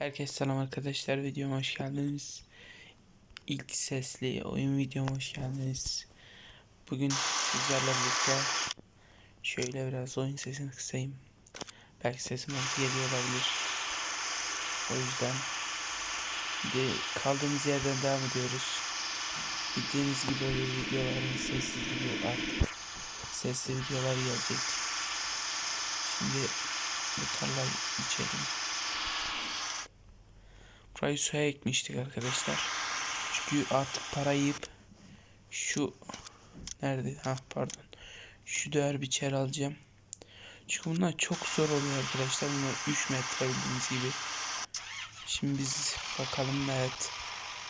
Herkese selam arkadaşlar videoma hoş geldiniz. İlk sesli oyun videoma hoş geldiniz. Bugün sizlerle birlikte şöyle biraz oyun sesini kısayım. Belki sesim az geliyor olabilir. O yüzden de kaldığımız yerden devam ediyoruz. Bildiğiniz gibi böyle videoların sessizliği artık sesli videolar gelecek. Şimdi bu tarlayı içelim. Burayı suya ekmiştik arkadaşlar. Çünkü artık para yiyip şu nerede? Ha pardon. Şu değer biçer alacağım. Çünkü bunlar çok zor oluyor arkadaşlar. Bunlar 3 metre bildiğiniz gibi. Şimdi biz bakalım evet.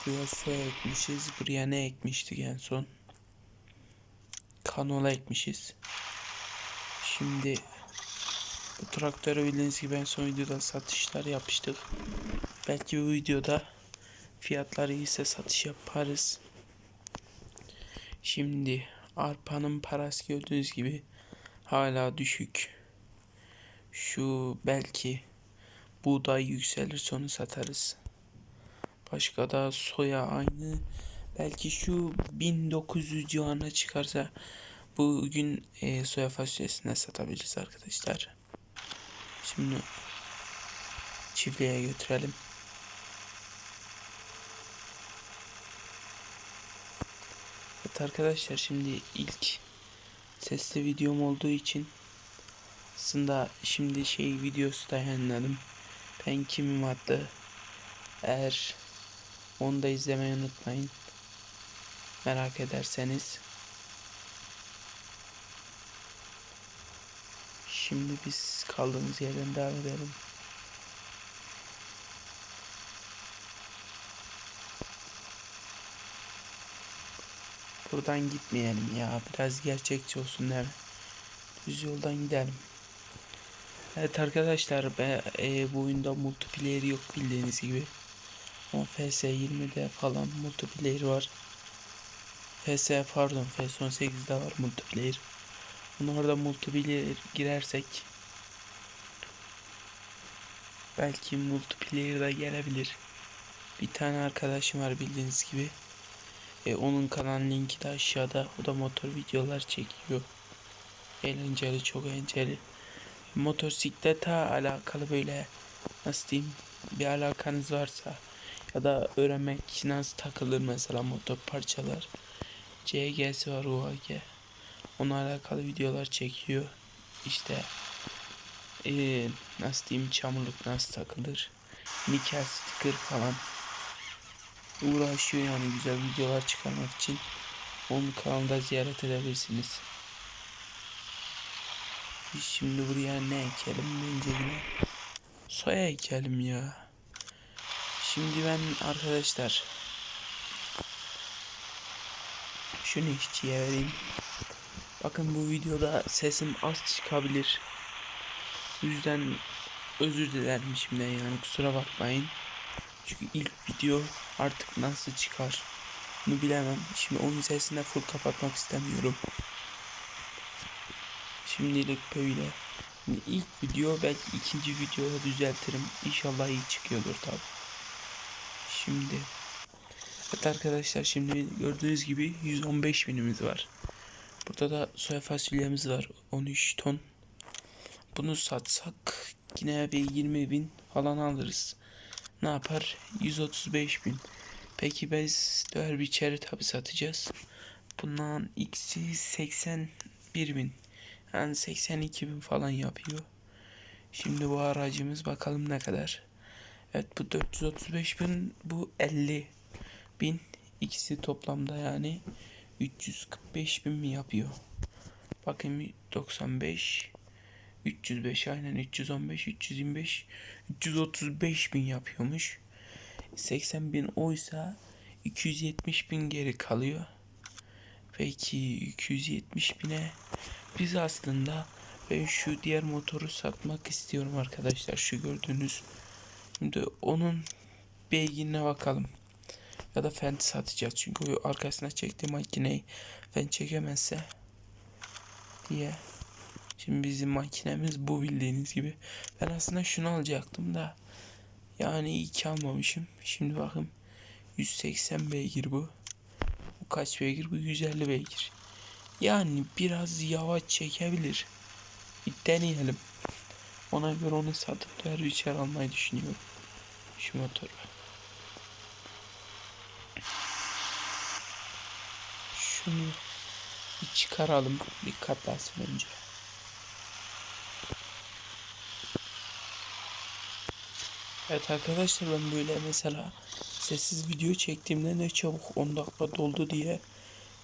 Buraya soya ekmişiz. Buraya ne ekmiştik en son? Kanola ekmişiz. Şimdi bu traktörü bildiğiniz gibi en son videoda satışlar yapmıştık. Belki bu videoda fiyatları iyiyse satış yaparız. Şimdi arpanın parası gördüğünüz gibi hala düşük. Şu belki buğday yükselir sonra satarız. Başka da soya aynı. Belki şu 1900 civarına çıkarsa bugün e, soya fasulyesine satabiliriz arkadaşlar. Şimdi çiftliğe götürelim. Evet arkadaşlar şimdi ilk sesli videom olduğu için aslında şimdi şey videosu da yayınladım. Ben kimim adlı. Eğer onu da izlemeyi unutmayın. Merak ederseniz. Şimdi biz kaldığımız yerden devam edelim. Buradan gitmeyelim ya. Biraz gerçekçi olsun mi? Düz yoldan gidelim. Evet arkadaşlar be, e, bu oyunda multiplayer yok bildiğiniz gibi. Ama FS20'de falan multiplayer var. FS pardon FS18'de var multiplayer. Bunu orada multiplayer girersek belki multiplayer da gelebilir. Bir tane arkadaşım var bildiğiniz gibi. E, onun kanal linki de aşağıda. O da motor videolar çekiyor. Eğlenceli, çok eğlenceli. Motosiklete alakalı böyle nasıl diyeyim bir alakanız varsa ya da öğrenmek nasıl takılır mesela motor parçalar. CG'si var UAG. Onunla alakalı videolar çekiyor. İşte ee, nasıl diyeyim çamurluk nasıl takılır. Nikel sticker falan uğraşıyor yani güzel videolar çıkarmak için. Onun kanalında ziyaret edebilirsiniz. Şimdi buraya ne ekelim bence yine soya ekelim ya. Şimdi ben arkadaşlar şunu işçiye vereyim. Bakın bu videoda sesim az çıkabilir. O yüzden özür dilerim şimdiden yani kusura bakmayın. Çünkü ilk video artık nasıl çıkar bunu bilemem. Şimdi oyun sesini full kapatmak istemiyorum. Şimdilik böyle. Şimdi ilk video belki ikinci videoda düzeltirim. İnşallah iyi çıkıyordur tabi. Şimdi Evet arkadaşlar şimdi gördüğünüz gibi 115 binimiz var. Burada da soya fasulyemiz var 13 ton. Bunu satsak yine bir 20 bin falan alırız. Ne yapar? 135 bin. Peki biz döner biçeri tabi satacağız. Bundan x'i 81 bin. Yani 82 bin falan yapıyor. Şimdi bu aracımız bakalım ne kadar. Evet bu 435 bin bu 50 bin. İkisi toplamda yani 345 bin mi yapıyor? Bakayım 95 305 aynen 315 325 335 bin yapıyormuş. 80 bin oysa 270 bin geri kalıyor. Peki 270 bine biz aslında ben şu diğer motoru satmak istiyorum arkadaşlar. Şu gördüğünüz. Şimdi onun beygine bakalım. Ya da Fendt satacağız. Çünkü arkasına çektiği makineyi Fendt çekemezse diye. Şimdi bizim makinemiz bu bildiğiniz gibi. Ben aslında şunu alacaktım da Yani iyi ki almamışım. Şimdi bakın 180 beygir bu. Bu kaç beygir? Bu 150 beygir. Yani biraz yavaş çekebilir. Bir deneyelim. Ona göre onu satıp biçer almayı düşünüyorum. Şu motoru. Şunu bir çıkaralım. Bir katlasın önce. Evet arkadaşlar ben böyle mesela sessiz video çektiğimde ne çabuk 10 dakika doldu diye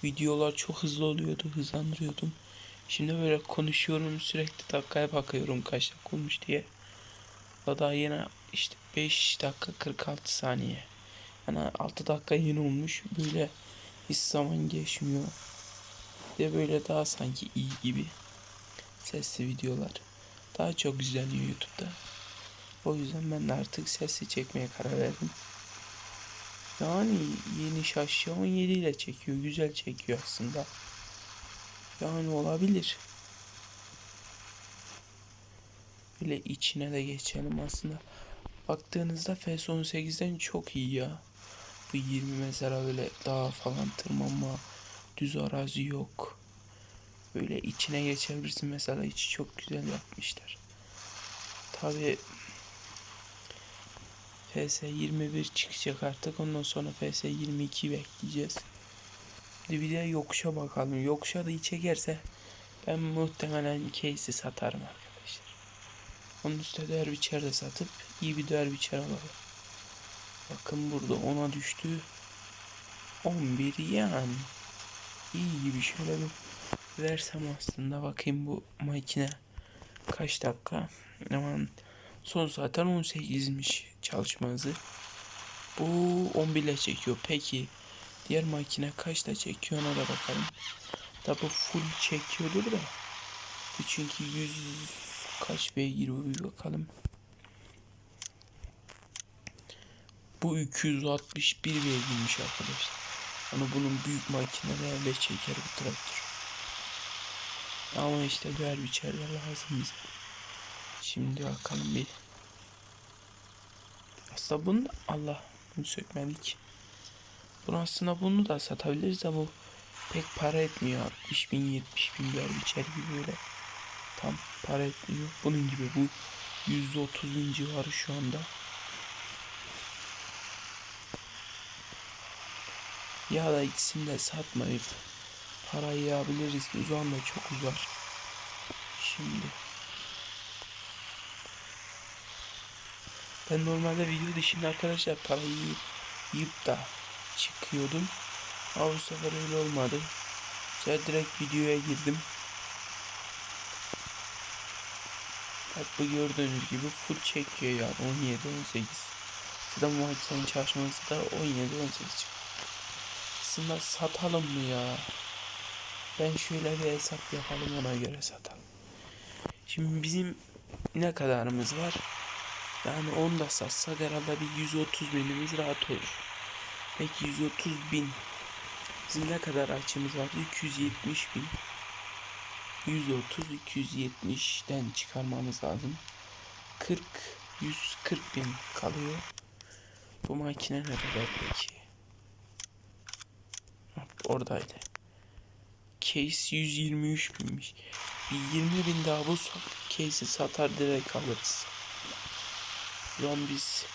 videolar çok hızlı oluyordu hızlandırıyordum. Şimdi böyle konuşuyorum sürekli dakikaya bakıyorum kaç dakika olmuş diye. Da yine işte 5 dakika 46 saniye. Yani 6 dakika yeni olmuş böyle hiç zaman geçmiyor. De böyle daha sanki iyi gibi sesli videolar. Daha çok güzel YouTube'da. O yüzden ben de artık sesli çekmeye karar verdim. Yani yeni şaşya 17 ile çekiyor. Güzel çekiyor aslında. Yani olabilir. Böyle içine de geçelim aslında. Baktığınızda FS 18'den çok iyi ya. Bu 20 mesela böyle dağ falan tırmanma. Düz arazi yok. Böyle içine geçebilirsin mesela içi çok güzel yapmışlar. Tabi FS 21 çıkacak artık. Ondan sonra FS 22 bekleyeceğiz. Bir de yokuşa bakalım. Yokuşa da iyi çekerse ben muhtemelen case'i satarım arkadaşlar. Onun üstüne değer biçer de satıp iyi bir değer biçer alalım. Bakın burada ona düştü. 11 yani. İyi gibi şöyle bir versem aslında bakayım bu makine kaç dakika. Aman son zaten 18'miş çalışma hızı. Bu 11 ile çekiyor. Peki diğer makine kaçta çekiyor ona da bakalım. Tabi full çekiyordur da. Çünkü 100 kaç beygir bir bakalım. Bu 261 beygirmiş arkadaşlar. Hani bunun büyük makinelerle çeker bu traktör. Ama işte değer biçerler lazım bize. Şimdi bakalım bir. Aslında bunu Allah bunu sökmedik. Bunu aslında bunu da satabiliriz ama pek para etmiyor. 60 bin 70 bin değer biçer gibi böyle. Tam para etmiyor. Bunun gibi bu 130 bin civarı şu anda. Ya da ikisini de satmayıp parayı yağabiliriz. Uzan da çok uzar. Şimdi. Ben normalde video dışında arkadaşlar parayı yiyip, da çıkıyordum. Ama bu sefer öyle olmadı. Sonra direkt videoya girdim. Bak bu gördüğünüz gibi full çekiyor yani 17 18. Zaten bu makinenin çalışması da 17 18 çıkıyor aslında satalım mı ya? Ben şöyle bir hesap yapalım ona göre satalım. Şimdi bizim ne kadarımız var? Yani onu da satsak herhalde bir 130 binimiz rahat olur. Peki 130 bin bizim ne kadar açımız var? 270 bin. 130 270'den çıkarmamız lazım. 40 140 bin kalıyor. Bu makine ne kadar? Oradaydı. Case 123 binmiş. Bir 20 bin daha bulsak case'i satar direkt alırız. Biz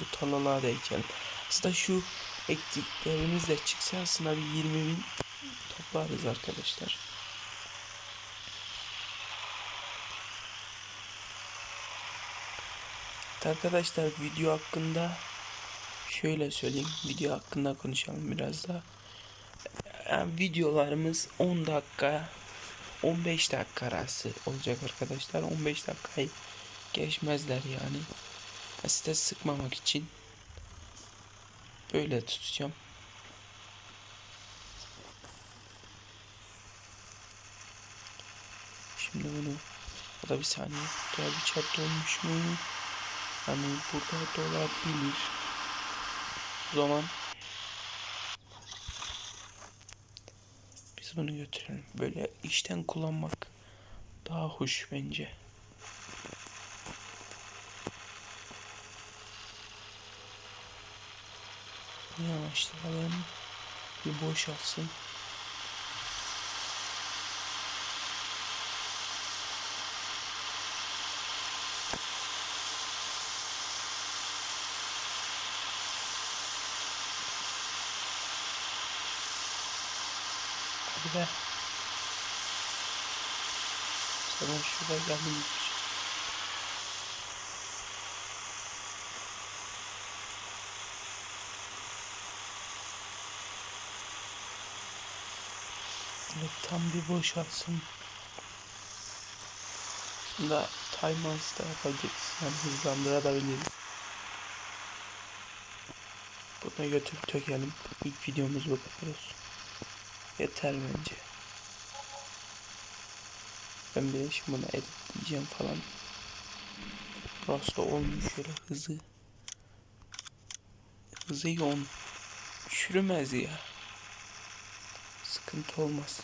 bu tarlalardayken aslında şu ektiklerimiz de çıksa aslında bir 20 bin toplarız arkadaşlar. Arkadaşlar video hakkında şöyle söyleyeyim. Video hakkında konuşalım biraz daha yani videolarımız 10 dakika 15 dakika arası olacak arkadaşlar. 15 dakikayı geçmezler yani. Size sıkmamak için böyle tutacağım. Şimdi bunu o da bir saniye burada bir chat olmuş mu? Hani burada dolabilir o zaman biz bunu götürelim. Böyle işten kullanmak daha hoş bence. Yavaşlayalım. Bir boşalsın. Hadi be. Sana şurada geldim. Evet tam bir boşalsın. Şunda timelines da yapabiliriz. Yani hızlandırabiliriz. Buna götürüp tökelim. İlk videomuz bu kadar olsun. Yeter bence. Ben bir de şimdi bunu editleyeceğim falan. Burası da olmuş şöyle hızı. Hızı yoğun. Çürümez ya. Sıkıntı olmaz.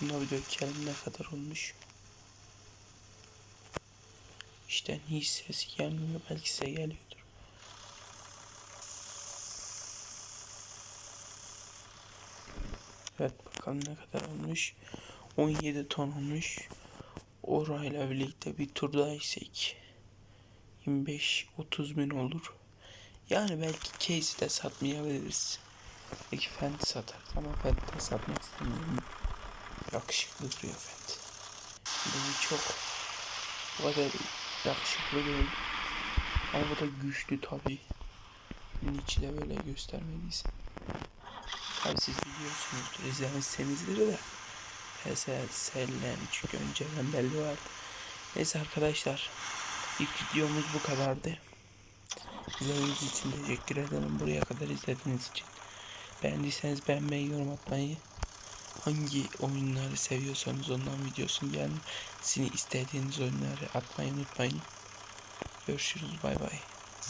Buna bir dökelim ne kadar olmuş. İşte hiç sesi gelmiyor. Belki size geliyordur. Evet bakalım ne kadar olmuş. 17 ton olmuş. Orayla birlikte bir tur daha içsek 25-30 bin olur. Yani belki case'i de satmayabiliriz. Belki Fenty satarız ama Fenty de satmak istemiyorum. Yakışıklı duruyor Fenty. Bu çok o kadar yakışıklı değil. Ama bu da güçlü tabi. İçi de böyle göstermediyse. Tabi siz biliyorsunuzdur, izlemişsinizdir de. PSS'len çünkü önceden belli vardı. Neyse arkadaşlar. ilk videomuz bu kadardı. İzlediğiniz için teşekkür ederim. Buraya kadar izlediğiniz için. Beğendiyseniz beğenmeyi, yorum atmayı, hangi oyunları seviyorsanız ondan videosunu gelmesini istediğiniz oyunları atmayı unutmayın. Görüşürüz bay bay.